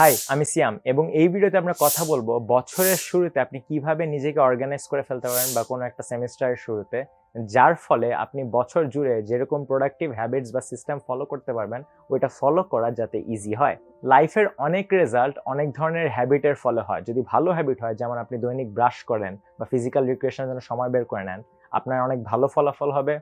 High আমি সিয়াম এবং এই ভিডিওতে আমরা কথা বলব বছরের শুরুতে আপনি কীভাবে নিজেকে অর্গানাইজ করে ফেলতে পারেন বা কোনো একটা সেমিস্টারের শুরুতে, যার ফলে আপনি বছর জুড়ে যেরকম প্রোডাক্টিভ হ্যাবিটস বা সিস্টেম ফলো করতে পারবেন, ওইটা ফলো করা যাতে ইজি হয়। লাইফের অনেক রেজাল্ট অনেক ধরনের হ্যাবিটের ফলে হয়। যদি ভালো হ্যাবিট হয়, যেমন আপনি দৈনিক ব্রাশ করেন বা ফিজিক্যাল রিক্রিয়েশনের জন্য সময় বের করে নেন, আপনার অনেক ভালো ফলাফল হবে।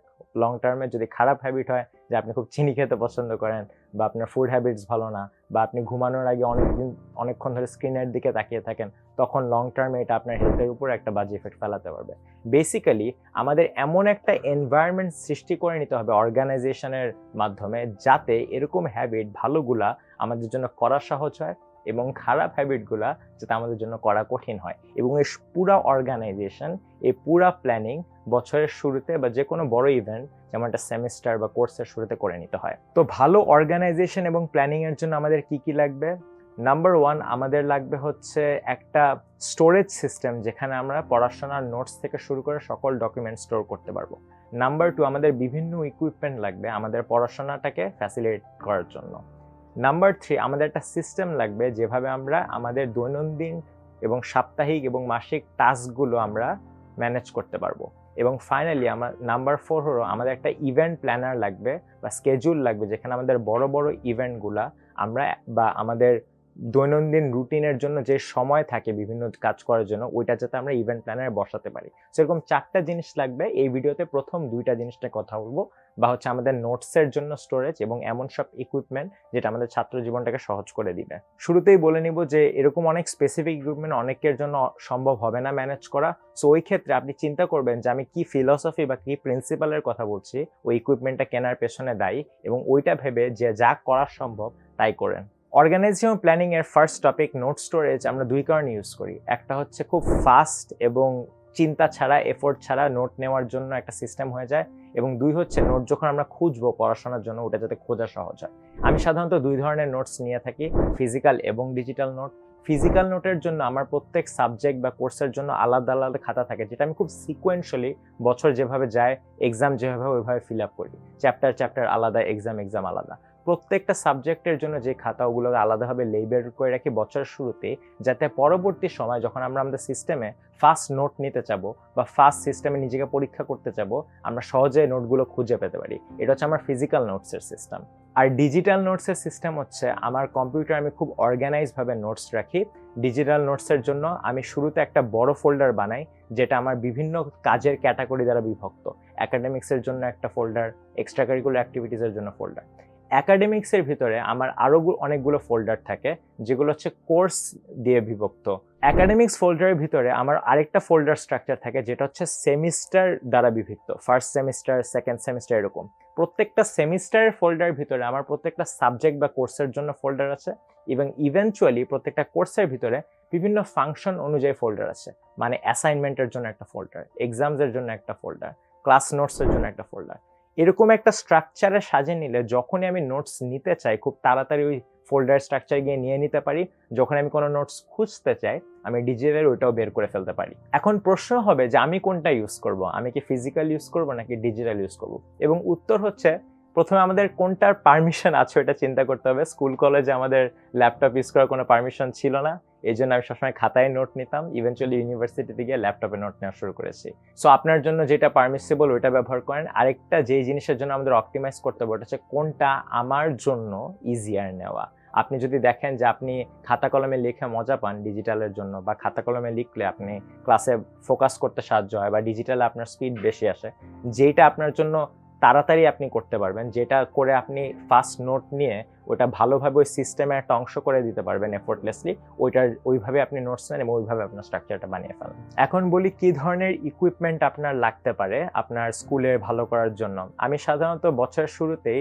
লং টার্মে যদি খারাপ হ্যাবিট হয়, যে আপনি খুব চিনি খেতে পছন্দ করেন বা আপনার ফুড হ্যাবিটস ভালো না, বা আপনি ঘুমানোর আগে অনেকদিন অনেকক্ষণ ধরে স্ক্রিনের দিকে তাকিয়ে থাকেন, তখন লং টার্মে এটা আপনার হেলথের উপর একটা বাজে এফেক্ট ফেলাতে পারবে। বেসিক্যালি আমাদের এমন একটা এনভায়রনমেন্ট সৃষ্টি করে নিতে হবে অর্গানাইজেশনের মাধ্যমে, যাতে এরকম হ্যাবিট ভালোগুলা আমাদের জন্য করা সহজ হয় এবং খারাপ হ্যাবিটগুলা যাতে আমাদের জন্য করা কঠিন হয়। এবং এই পুরা অর্গানাইজেশন এই পুরা প্ল্যানিং বছরের শুরুতে বা যে কোনো বড় ইভেন্ট যেমন একটা সেমিস্টার বা কোর্সের শুরুতে করে নিতে হয়। তো ভালো অর্গানাইজেশন এবং প্ল্যানিং এর জন্য আমাদের কি কি লাগবে? নাম্বার ওয়ান আমাদের লাগবে হচ্ছে একটা স্টোরেজ সিস্টেম যেখানে আমরা পড়াশোনার নোটস থেকে শুরু করে সকল ডকুমেন্ট স্টোর করতে পারব। নাম্বার টু আমাদের বিভিন্ন ইকুইপমেন্ট লাগবে আমাদের পড়াশোনাটাকে ফ্যাসিলিটেট করার জন্য। নাম্বার থ্রি আমাদের একটা সিস্টেম লাগবে যেভাবে আমরা আমাদের দৈনন্দিন এবং সাপ্তাহিক এবং মাসিক টাস্কগুলো আমরা ম্যানেজ করতে পারব। এবং ফাইনালি আমার নাম্বার ফোর হলো আমাদের একটা ইভেন্ট প্ল্যানার লাগবে বা স্কেজুল লাগবে যেখানে আমাদের বড় বড় ইভেন্টগুলা আমরা বা আমাদের দৈনন্দিন রুটিনের জন্য যে সময় থাকে বিভিন্ন কাজ করার জন্য, ওইটা যাতে আমরা ইভেন্ট প্ল্যানারে বসাতে পারি। সেরকম চারটা জিনিস লাগবে। এই ভিডিওতে প্রথম দুইটা জিনিসটা কথা বলব। বা হচ্ছে আমাদের নোটসের জন্য স্টোরেজ এবং এমন সব ইকুইপমেন্ট যেটা আমাদের ছাত্র জীবনটাকে সহজ করে দিবে। শুরুতেই বলে নিব যে এরকম অনেক স্পেসিফিক ইকুইপমেন্ট অনেকের জন্য সম্ভব হবে না ম্যানেজ করা। সো ওই ক্ষেত্রে আপনি চিন্তা করবেন যে আমি কি ফিলসফি বা কি প্রিন্সিপালের কথা বলছি, ওই ইকুইপমেন্টটা কেনার পেছনে দায়ী এবং ওইটা ভেবে যে যা করা সম্ভব তাই করেন। অর্গানাইজেশন প্ল্যানিং এর ফার্স্ট টপিক নোট স্টোরেজ আমরা দুই কারণে ইউজ করি। একটা হচ্ছে খুব ফাস্ট এবং চিন্তা ছাড়া এফোর্ট ছাড়া নোট নেওয়ার জন্য একটা সিস্টেম হয়ে যায় এবং দুই হচ্ছে নোট যখন আমরা খুঁজবো পড়াশোনার জন্য ওটা যাতে খোঁজা সহজ হয়। আমি সাধারণত দুই ধরনের নোটস নিয়ে থাকি ফিজিক্যাল এবং ডিজিটাল নোট ফিজিক্যাল নোটের জন্য আমার প্রত্যেক সাবজেক্ট বা কোর্সের জন্য আলাদা আলাদা খাতা থাকে যেটা আমি খুব সিকোয়েন্সিয়ালি বছর যেভাবে যায় এক্সাম যেভাবে ওইভাবে ফিল আপ করি। চ্যাপ্টার চ্যাপ্টার আলাদা এক্সাম এক্সাম আলাদা। প্রত্যেকটা সাবজেক্টের জন্য যে খাতা ওগুলোকে আলাদাভাবে লেবেল করে রাখি বছরের শুরুতে, যাতে পরবর্তী সময় যখন আমরা আমাদের সিস্টেমে ফার্স্ট নোট নিতে চাবো বা ফার্স্ট সিস্টেমে নিজেকে পরীক্ষা করতে চাবো, আমরা সহজে নোটগুলো খুঁজে পেতে পারি। এটা হচ্ছে আমার ফিজিক্যাল নোটসের সিস্টেম আর ডিজিটাল নোটসের সিস্টেম হচ্ছে, আমার কম্পিউটার আমি খুব অর্গানাইজভাবে নোটস রাখি। ডিজিটাল নোটসের জন্য আমি শুরুতে একটা বড় ফোল্ডার বানাই, যেটা আমার বিভিন্ন কাজের ক্যাটাগরি দ্বারা বিভক্ত। অ্যাকাডেমিক্সের জন্য একটা ফোল্ডার এক্সট্রা কারিকুলার অ্যাক্টিভিটিসের জন্য ফোল্ডার অ্যাকাডেমিক্সের ভিতরে আমার আরও অনেকগুলো ফোল্ডার থাকে, যেগুলো হচ্ছে কোর্স দিয়ে বিভক্ত। অ্যাকাডেমিক্স ফোল্ডারের ভিতরে আমার আরেকটা ফোল্ডার স্ট্রাকচার থাকে, যেটা হচ্ছে সেমিস্টার দ্বারা বিভক্ত। ফার্স্ট সেমিস্টার সেকেন্ড সেমিস্টার এরকম। প্রত্যেকটা সেমিস্টারের ফোল্ডারের ভিতরে আমার প্রত্যেকটা সাবজেক্ট বা কোর্সের জন্য ফোল্ডার আছে, এবং ইভেনচুয়ালি প্রত্যেকটা কোর্সের ভিতরে বিভিন্ন ফাংশন অনুযায়ী ফোল্ডার আছে। মানে অ্যাসাইনমেন্টের জন্য একটা ফোল্ডার এক্সামসের জন্য একটা ফোল্ডার ক্লাস নোটসের জন্য একটা ফোল্ডার এরকম একটা স্ট্রাকচারে সাজে নিলে যখনই আমি নোটস নিতে চাই, খুব তাড়াতাড়ি ওই ফোল্ডার স্ট্রাকচার গিয়ে নিয়ে নিতে পারি। যখন আমি কোনো নোটস খুঁজতে চাই, আমি ডিজিটাল ওইটাও বের করে ফেলতে পারি। এখন প্রশ্ন হবে যে আমি কোনটা ইউজ করব? আমি কি ফিজিক্যাল ইউজ করব নাকি ডিজিটাল ইউজ করব? এবং উত্তর হচ্ছে, প্রথমে আমাদের কোনটার পারমিশন আছে ওটা চিন্তা করতে হবে। স্কুল কলেজে আমাদের ল্যাপটপ ইউজ করার কোনো পারমিশন ছিল না। এই জন্য আমি সবসময় খাতায় নোট নিতাম। ইভেনচুয়ালি ইউনিভার্সিটিতে গিয়ে ল্যাপটপে নোট নেওয়া শুরু করেছি। সো আপনার জন্য যেটা পারমিসিবল ওইটা ব্যবহার করেন। আরেকটা যেই জিনিসের জন্য আমাদের অপটিমাইজ করতে হবে, ওটা হচ্ছে কোনটা আমার জন্য ইজিয়ার নেওয়া। আপনি যদি দেখেন যে আপনি খাতা কলমে লিখে মজা পান ডিজিটালের জন্য বা খাতা কলমে লিখলে আপনি ক্লাসে ফোকাস করতে সাহায্য হয় বা ডিজিটালে আপনার স্পিড বেশি আসে যেটা আপনার জন্য তাড়াতাড়ি আপনি করতে পারবেন। যেটা করে আপনি ফার্স্ট নোট নিয়ে ওটা ভালোভাবে ওই সিস্টেমে একটা অংশ করে দিতে পারবেন এফোর্টলেসলি ওইটার ওইভাবে আপনি নোটস নেন এবং ওইভাবে আপনার স্ট্রাকচারটা বানিয়ে ফেলেন। এখন বলি কি ধরনের ইকুইপমেন্ট আপনার লাগতে পারে আপনার স্কুলে ভালো করার জন্য। আমি সাধারণত বছরের শুরুতেই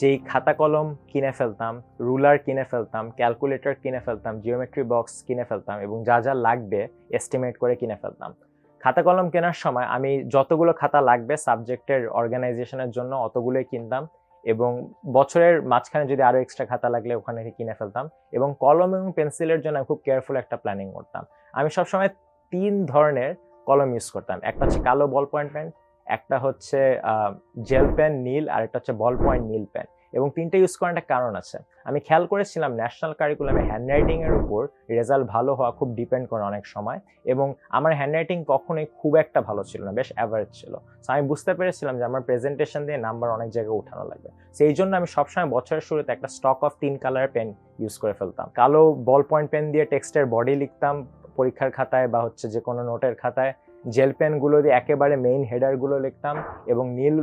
যেই খাতা কলম কিনে ফেলতাম রুলার কিনে ফেলতাম ক্যালকুলেটর কিনে ফেলতাম জিওমেট্রি বক্স কিনে ফেলতাম এবং যা যা লাগবে এস্টিমেট করে কিনে ফেলতাম। খাতা কলম কেনার সময় আমি যতগুলো খাতা লাগবে সাবজেক্টের অর্গানাইজেশনের জন্য অতগুলোই কিনতাম এবং বছরের মাঝখানে যদি আরও এক্সট্রা খাতা লাগলে ওখানে কিনে ফেলতাম এবং কলম এবং পেন্সিলের জন্য খুব কেয়ারফুল একটা প্ল্যানিং করতাম। আমি সবসময় তিন ধরনের কলম ইউজ করতাম। একটা হচ্ছে কালো বল পয়েন্ট পেন একটা হচ্ছে জেল পেন নীল, আর একটা হচ্ছে বল পয়েন্ট নীল পেন এবং তিনটা ইউজ করার একটা কারণ আছে। আমি খেয়াল করেছিলাম ন্যাশনাল কারিকুলামে হ্যান্ডরাইটিং এর উপর রেজাল্ট ভালো হওয়া খুব ডিপেন্ড করে অনেক সময় এবং আমার হ্যান্ডরাইটিং কখনোই খুব একটা ভালো ছিল না, বেশ অ্যাভারেজ ছিল। সো আমি বুঝতে পেরেছিলাম যে আমার প্রেজেন্টেশন দিয়ে নাম্বার অনেক জায়গায় উঠানো লাগবে। সেই জন্য আমি সবসময় বছরের শুরুতে একটা স্টক অফ তিন কালারের পেন ইউজ করে ফেলতাম। কালো বল পয়েন্ট পেন দিয়ে টেক্সটের বডি লিখতাম পরীক্ষার খাতায় বা হচ্ছে যে কোনো নোটের খাতায়। জেল পেনগুলো দিয়ে একেবারে মেইন হেডারগুলো লিখতাম এবং নীল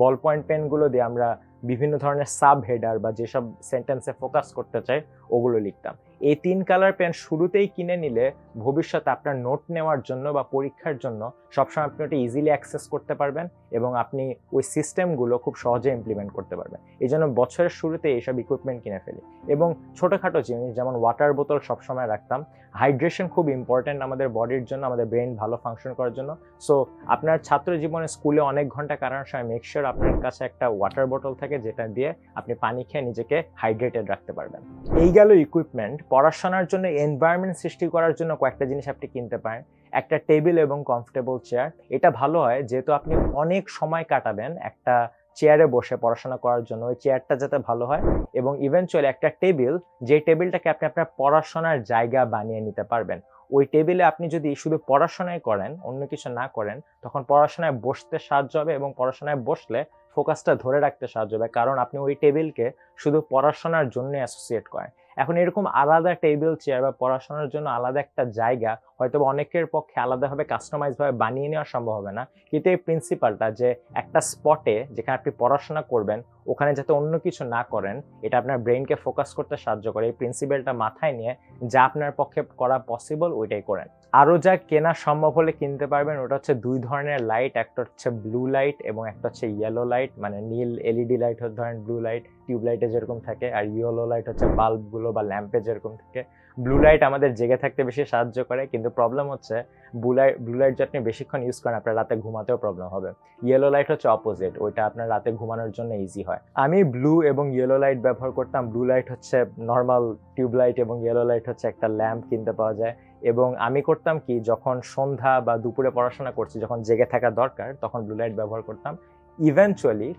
বল পয়েন্ট পেনগুলো দিয়ে আমরা বিভিন্ন ধরনের সাব হেডার বা যেসব সেন্টেন্সে ফোকাস করতে চাই ওগুলো লিখতাম। এই তিন কালার পেন শুরুতেই কিনে নিলে ভবিষ্যতে আপনার নোট নেওয়ার জন্য বা পরীক্ষার জন্য সবসময় আপনি ওটা ইজিলি অ্যাক্সেস করতে পারবেন এবং আপনি ওই সিস্টেমগুলো খুব সহজে ইমপ্লিমেন্ট করতে পারবেন। এই জন্য বছরের শুরুতে এইসব ইকুইপমেন্ট কিনে ফেলি। এবং ছোটোখাটো জিনিস, যেমন ওয়াটার বোতল সবসময় রাখতাম। হাইড্রেশন খুব ইম্পর্ট্যান্ট আমাদের বডির জন্য, আমাদের ব্রেন ভালো ফাংশন করার জন্য। সো আপনার ছাত্র জীবনে স্কুলে অনেক ঘণ্টা কাটানোর সময় মেক শিওর আপনার কাছে একটা ওয়াটার বোতল থাকে যেটা দিয়ে আপনি পানি খেয়ে নিজেকে হাইড্রেটেড রাখতে পারবেন। এই গেল ইকুইপমেন্ট পড়াশোনার জন্য এনভায়রনমেন্ট সৃষ্টি করার জন্য কয়েকটা জিনিস আপনি কিনতে পারেন। একটা টেবিল এবং কমফোর্টেবল চেয়ার এটা ভালো হয়, যেহেতু আপনি অনেক সময় কাটাবেন একটা চেয়ারে বসে পড়াশোনা করার জন্য। ওই চেয়ারটা যাতে ভালো হয় এবং ইভেনচুয়ালি একটা টেবিল যে টেবিলটাকে আপনি আপনার পড়াশোনার জায়গা বানিয়ে নিতে পারবেন। ওই টেবিলে আপনি যদি শুধু পড়াশোনায় করেন, অন্য কিছু না করেন, তখন পড়াশোনায় বসতে সাহায্য হবে এবং পড়াশোনায় বসলে ফোকাসটা ধরে রাখতে সাহায্য হবে। কারণ আপনি ওই টেবিলকে শুধু পড়াশোনার জন্য অ্যাসোসিয়েট করেন। এখন এরকম আলাদা টেবিল চেয়ার বা পড়াশোনার জন্য আলাদা একটা জায়গা হয়তো অনেকের পক্ষে আলাদাভাবে কাস্টমাইজভাবে বানিয়ে নেওয়া সম্ভব হবে না। কিন্তু এই প্রিন্সিপালটা যে একটা স্পটে যেখানে আপনি পড়াশোনা করবেন ওখানে যাতে অন্য কিছু না করেন, এটা আপনার ব্রেনকে ফোকাস করতে সাহায্য করে। এই প্রিন্সিপালটা মাথায় নিয়ে যা আপনার পক্ষে করা পসিবল ওইটাই করেন। আরও যা কেনা সম্ভব হলে কিনতে পারবেন, ওটা হচ্ছে দুই ধরনের লাইট। একটা হচ্ছে ব্লু লাইট এবং একটা হচ্ছে ইয়েলো লাইট মানে নীল এলইডি লাইট ধরেন ব্লু লাইট টিউবলাইটে যেরকম থাকে, আর ইয়েলো লাইট হচ্ছে বাল্বগুলো বা ল্যাম্পে যেরকম থাকে। ব্লু লাইট আমাদের জেগে থাকতে বেশি সাহায্য করে, কিন্তু প্রবলেম হচ্ছে ব্লু লাইট ব্লু লাইট যদি আপনি বেশিক্ষণ ইউজ করেন, আপনার রাতে ঘুমাতেও প্রবলেম হবে। ইয়েলো লাইট হচ্ছে অপোজিট ওইটা আপনার রাতে ঘুমানোর জন্য ইজি হয়। আমি ব্লু এবং ইয়েলো লাইট ব্যবহার করতাম ব্লু লাইট হচ্ছে নর্মাল টিউব লাইট এবং ইয়েলো লাইট হচ্ছে একটা ল্যাম্প কিনতে পাওয়া যায়। এবং আমি করতাম কি, যখন সন্ধ্যা বা দুপুরে পড়াশোনা করছি, যখন জেগে থাকা দরকার, তখন ব্লু লাইট ব্যবহার করতাম। ইভেনচুয়ালি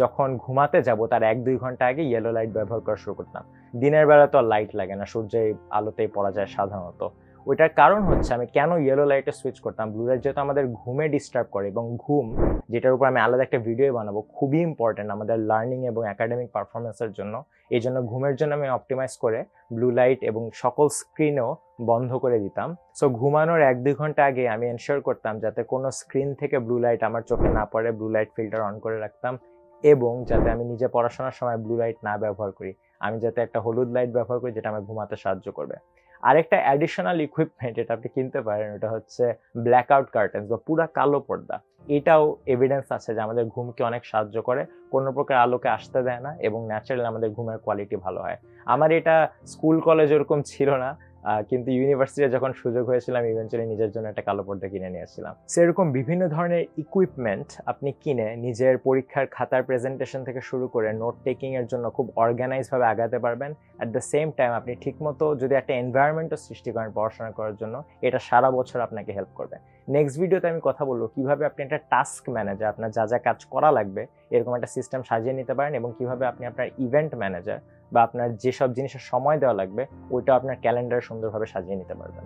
যখন ঘুমাতে যাব, তার এক দুই ঘণ্টা আগে ইয়েলো লাইট ব্যবহার করা শুরু করতাম। দিনের বেলা তো লাইট লাগে না, সূর্যের আলোতেই পড়া যায় সাধারণত। ওইটার কারণ হচ্ছে আমি কেন ইয়েলো লাইটে সুইচ করতাম? ব্লু লাইট যেহেতু আমাদের ঘুমে ডিস্টার্ব করে এবং ঘুম, যেটার উপর আমি আলাদা একটা ভিডিও বানাবো, খুবই ইম্পর্টেন্ট আমাদের লার্নিং এবং একাডেমিক পারফরমেন্সের জন্য। এই জন্য ঘুমের জন্য আমি অপটিমাইজ করে ব্লু লাইট এবং সকল স্ক্রিনও বন্ধ করে দিতাম। সো ঘুমানোর এক দুই ঘণ্টা আগে আমি এনশিওর করতাম যাতে কোনো স্ক্রিন থেকে ব্লু লাইট আমার চোখে না পড়ে ব্লু লাইট ফিল্টার অন করে রাখতাম এবং যাতে আমি নিজে পড়াশোনার সময় ব্লু লাইট না ব্যবহার করি। আমি যাতে একটা হলুদ লাইট ব্যবহার করি যেটা আমার ঘুমাতে সাহায্য করবে। আরেকটা অ্যাডিশনাল ইকুইপমেন্ট এটা আপনি কিনতে পারেন, ওটা হচ্ছে ব্ল্যাক আউট কার্টেন্স বা পুরা কালো পর্দা। এটাও এভিডেন্স আছে যে আমাদের ঘুমকে অনেক সাহায্য করে, কোনো প্রকার আলোকে আসতে দেয় না এবং ন্যাচারালি আমাদের ঘুমের কোয়ালিটি ভালো হয়। আমার এটা স্কুল কলেজ ওরকম ছিল না কিন্তু ইউনিভার্সিটি যখন সুযোগ হয়েছিল, আমি ইভেন্চুয়ালি নিজের জন্য একটা কালো পর্দা কিনে নিয়েছিলাম সেরকম বিভিন্ন ধরনের ইকুইপমেন্ট আপনি কিনে নিজের পরীক্ষার খাতার প্রেজেন্টেশন থেকে শুরু করে নোট টেকিং এর জন্য খুব অর্গানাইজভাবে আগাতে পারবেন। অ্যাট দ্য সেম টাইম আপনি ঠিকমতো যদি একটা এনভায়রনমেন্টও সৃষ্টি করেন পড়াশোনা করার জন্য, এটা সারা বছর আপনাকে হেল্প করবে। নেক্সট ভিডিওতে আমি কথা বলব কীভাবে আপনি একটা টাস্ক ম্যানেজার আপনার যা যা কাজ করা লাগবে, এরকম একটা সিস্টেম সাজিয়ে নিতে পারেন এবং কীভাবে আপনি আপনার ইভেন্ট ম্যানেজার বা আপনার যেসব জিনিসের সময় দেওয়া লাগবে, ওইটা আপনার ক্যালেন্ডারে সুন্দরভাবে সাজিয়ে নিতে পারবেন।